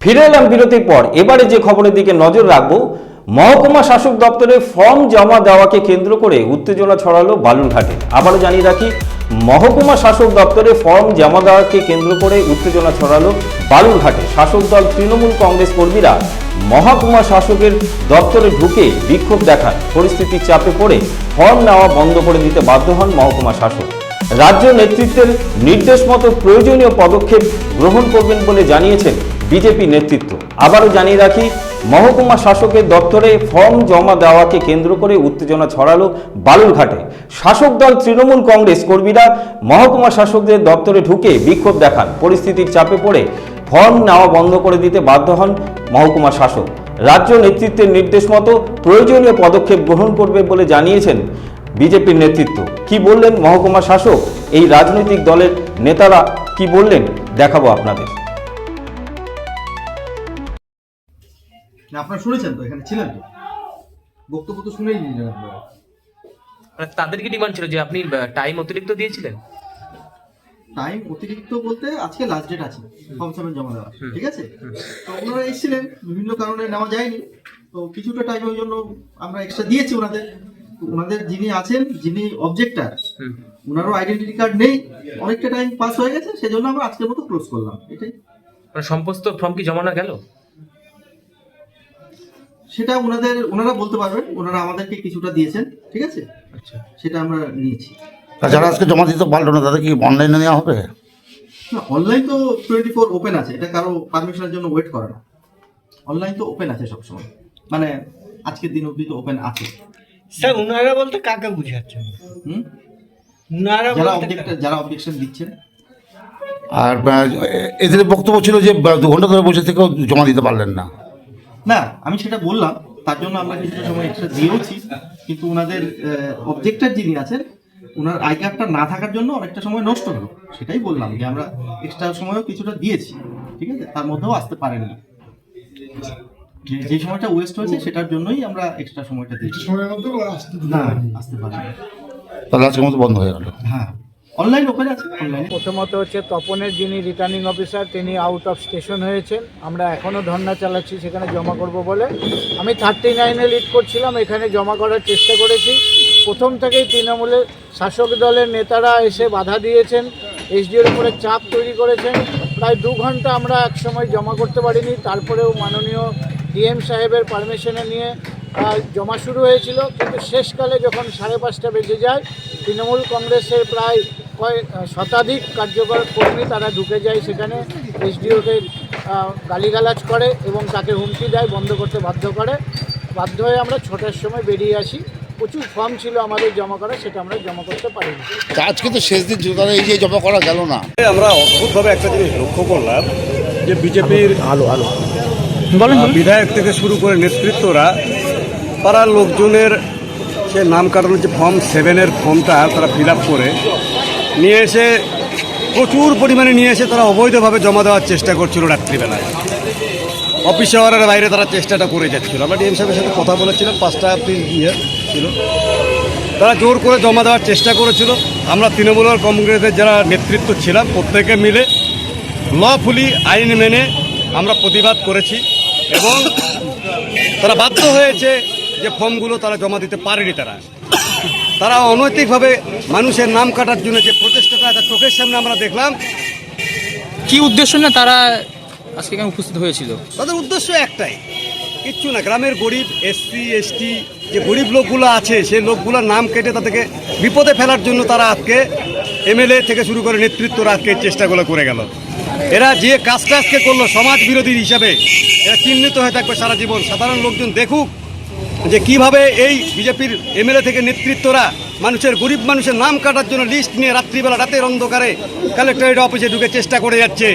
ফিরে এলাম বিরতির পর। এবারে যে খবরের দিকে নজর রাখব, মহকুমা শাসক দপ্তরে ফর্ম জমা দেওয়াকে কেন্দ্র করে উত্তেজনা ছড়ালো বালুরঘাটে। আবারও জানিয়ে রাখি, মহকুমা শাসক দপ্তরে ফর্ম জমা দেওয়াকে কেন্দ্র করে উত্তেজনা ছড়ালো বালুরঘাটে। শাসক দল তৃণমূল কংগ্রেস কর্মীরা মহকুমা শাসকের দপ্তরে ঢুকে বিক্ষোভ দেখান। পরিস্থিতির চাপে পড়ে ফর্ম নেওয়া বন্ধ করে দিতে বাধ্য হন মহকুমা শাসক। রাজ্য নেতৃত্বের নির্দেশ মতো প্রয়োজনীয় পদক্ষেপ গ্রহণ করবেন বলে জানিয়েছেন বিজেপি নেতৃত্ব। আবারও জানিয়ে রাখি, মহকুমা শাসকের দপ্তরে ফর্ম জমা দেওয়াকে কেন্দ্র করে উত্তেজনা ছড়ালো বালুরঘাটে। শাসক দল তৃণমূল কংগ্রেস কর্মীরা মহকুমা শাসকদের দপ্তরে ঢুকে বিক্ষোভ দেখান। পরিস্থিতির চাপে পড়ে ফর্ম নেওয়া বন্ধ করে দিতে বাধ্য হন মহকুমা শাসক। রাজ্য নেতৃত্বের নির্দেশ মতো প্রয়োজনীয় পদক্ষেপ গ্রহণ করবে বলে জানিয়েছেন বিজেপির নেতৃত্ব। কি বললেন মহকুমা শাসক? এই রাজনৈতিক দলের নেতারা কি বললেন? দেখাবো আপনাদের। আপনারা শুনেছেন তো এখানে ছিলেন তো? বক্তব্য তো শুনেই নিলেন আপনারা। মানে তাদের কি ডিমান্ড ছিল যে আপনি টাইম অতিরিক্ত দিয়েছিলেন? টাইম অতিরিক্ত বলতে আজকে লাস্ট ডেট আছে ফর্ম সাবমিট জমা দেওয়া। ঠিক আছে? তো ওনারা এসেছিলেন বিভিন্ন কারণে নেওয়া যায়নি। তো কিছুটা টাইম ওই জন্য আমরা এক্সট্রা দিয়েছি ওনাদের। তো ওনাদের যিনি আছেন যিনি অবজেক্টার ওনারও আইডেন্টিটি কার্ড নেই। অনেকটা টাইম পাস হয়ে গেছে সেজন্য আমরা আজকের মতো ক্লোজ করলাম। এটাই। মানে সমস্ত ফর্ম কি জমা না গেল? সেটা ওনাদের ওনারা বলতে পারবেন ওনারা আমাদেরকে কিছুটা দিয়েছেন ঠিক আছে? আচ্ছা। সেটা আমরা নিয়েছি। আর যারা আজকে জমা দিতে পারল না তাদের কি অনলাইনে নেওয়া হবে? না অনলাইন তো টোয়েন্টি ফোর ওপেন আছে এটা কারও পারমিশনের জন্য ওয়েট করে না অনলাইন তো ওপেন আছে সবসময়। মানে আজকের দিন অবধি তো ওপেন আছে। স্যার ওনারা বলতে কাকে বুঝাচ্ছেন? হুম? উনারা যারা অবজেক্ট যারা অবজেকশন দিচ্ছেন। আর এদের বক্তব্য ছিল যে দু ঘণ্টা ধরে বসে থেকেও জমা দিতে পারলেন না। না আমি সেটা বললাম তার জন্য আমরা কিছুটা সময় এক্সট্রা দিয়েওছি কিন্তু ওনাদের অবজেক্টর যিনি আছেন ওনার আই কার্ডটা না থাকার জন্য অনেকটা সময় নষ্ট হলো। সেটাই বললাম যে আমরা এক্সট্রা সময়ও কিছুটা দিয়েছি ঠিক আছে? তার মধ্যেও আসতে পারেনি। যে- যে সময়টা ওয়েস্ট হয়েছে সেটার জন্যই আমরা এক্সট্রা সময়টা দিয়েছি। না আসতে পারেনি। তাহলে আজকের মতো বন্ধ হয়ে গেল। হ্যাঁ। অনলাইন আছে? প্রথমত হচ্ছে তপনের যিনি রিটার্নিং অফিসার তিনি আউট অফ স্টেশন হয়েছেন। আমরা এখনও ধর্না চালাচ্ছি, সেখানে জমা করব বলে। আমি থার্টি নাইনে লিড করছিলাম, এখানে জমা করার চেষ্টা করেছি। প্রথম থেকেই তৃণমূলের শাসক দলের নেতারা এসে বাধা দিয়েছেন, এসডিওর উপরে চাপ তৈরি করেছেন। প্রায় দু ঘণ্টা আমরা একসময় জমা করতে পারিনি, তারপরেও মাননীয় ডিএম সাহেবের পারমিশনে নিয়ে জমা শুরু হয়েছিল। কিন্তু শেষকালে যখন সাড়ে পাঁচটা বেজে যায়, তৃণমূল কংগ্রেসের প্রায় কয়েক শতাধিক কার্যকর কর্মী তারা ঢুকে যায় সেখানে। এসডিওকে গালিগালাজ করে এবং তাকে হুমকি দেয় বন্ধ করতে বাধ্য করে। বাধ্য হয়ে আমরা ছটার সময় বেরিয়ে আসি। প্রচুর ফর্ম ছিল আমাদের জমা করা সেটা আমরা জমা করতে পারিনি। আজকে তো শেষ দিন তাহলে এই যে জমা করা গেল না। আমরা অদ্ভুতভাবে একটা জিনিস লক্ষ্য করলাম যে বিজেপির আলো আলো বিধায়ক থেকে শুরু করে নেতৃত্বরা পাড়ার লোকজনের সে নাম কাটানোর যে ফর্ম সেভেনের ফর্মটা তারা ফিল আপ করে নিয়ে এসে প্রচুর পরিমাণে নিয়ে এসে তারা অবৈধভাবে জমা দেওয়ার চেষ্টা করছিল রাত্রিবেলায়। অফিস আওয়ারের বাইরে তারা চেষ্টাটা করে যাচ্ছিল। আমরা ডিএম সাহেবের সাথে কথা বলেছিলাম, পাঁচটা অব্দি ইয়ে ছিল। তারা জোর করে জমা দেওয়ার চেষ্টা করেছিল। আমরা তৃণমূল কংগ্রেসের যারা নেতৃত্ব ছিলাম, প্রত্যেকে মিলে লফুলি আইন মেনে আমরা প্রতিবাদ করেছি এবং তারা বাধ্য হয়েছে যে ফর্মগুলো তারা জমা দিতে পারেনি তারা। তারা অনৈতিকভাবে মানুষের নাম কাটার জন্য যে প্রচেষ্টাটা একটা চোখের সামনে আমরা দেখলাম। কি উদ্দেশ্য না তারা আজকে এখানে উপস্থিত হয়েছিল? তাদের উদ্দেশ্য একটাই। কিচ্ছু না গ্রামের গরিব এসসি এসটি যে গরিব লোকগুলো আছে সেই লোকগুলোর নাম কেটে তাদেরকে বিপদে ফেলার জন্য তারা আজকে এমএলএ থেকে শুরু করে নেতৃত্বরা আজকে চেষ্টাগুলো করে গেল। এরা যে কাজটা আজকে করল সমাজ বিরোধী হিসাবে এরা চিহ্নিত হয়ে থাকবে সারা জীবন। সাধারণ লোকজন দেখুক যে কীভাবে এই বিজেপির এমএলএ থেকে নেতৃত্বরা মানুষের গরিব মানুষের নাম কাটার জন্য লিস্ট নিয়ে রাত্রিবেলা রাতের অন্ধকারে কালেক্টরেট অফিসে ঢুকে চেষ্টা করে যাচ্ছে।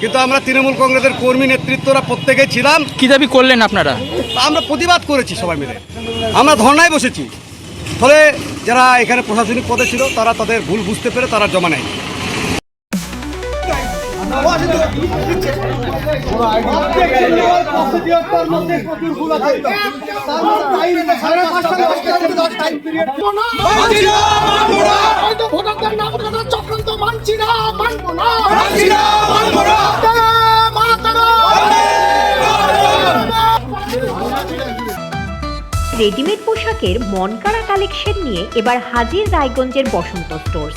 কিন্তু আমরা তৃণমূল কংগ্রেসের কর্মী নেতৃত্বরা প্রত্যেকেই ছিলাম। কি দাবি করলেন আপনারা? তা আমরা প্রতিবাদ করেছি সবাই মিলে। আমরা ধর্নায় বসেছি। ফলে যারা এখানে প্রশাসনিক পদে ছিল তারা তাদের ভুল বুঝতে পেরে তারা জমা নেয় চক্রান্ত মানছি না রেডিমেড পোশাকের মনকাড়া কালেকশন নিয়ে এবার হাজির রায়গঞ্জের বসন্ত স্টোর্স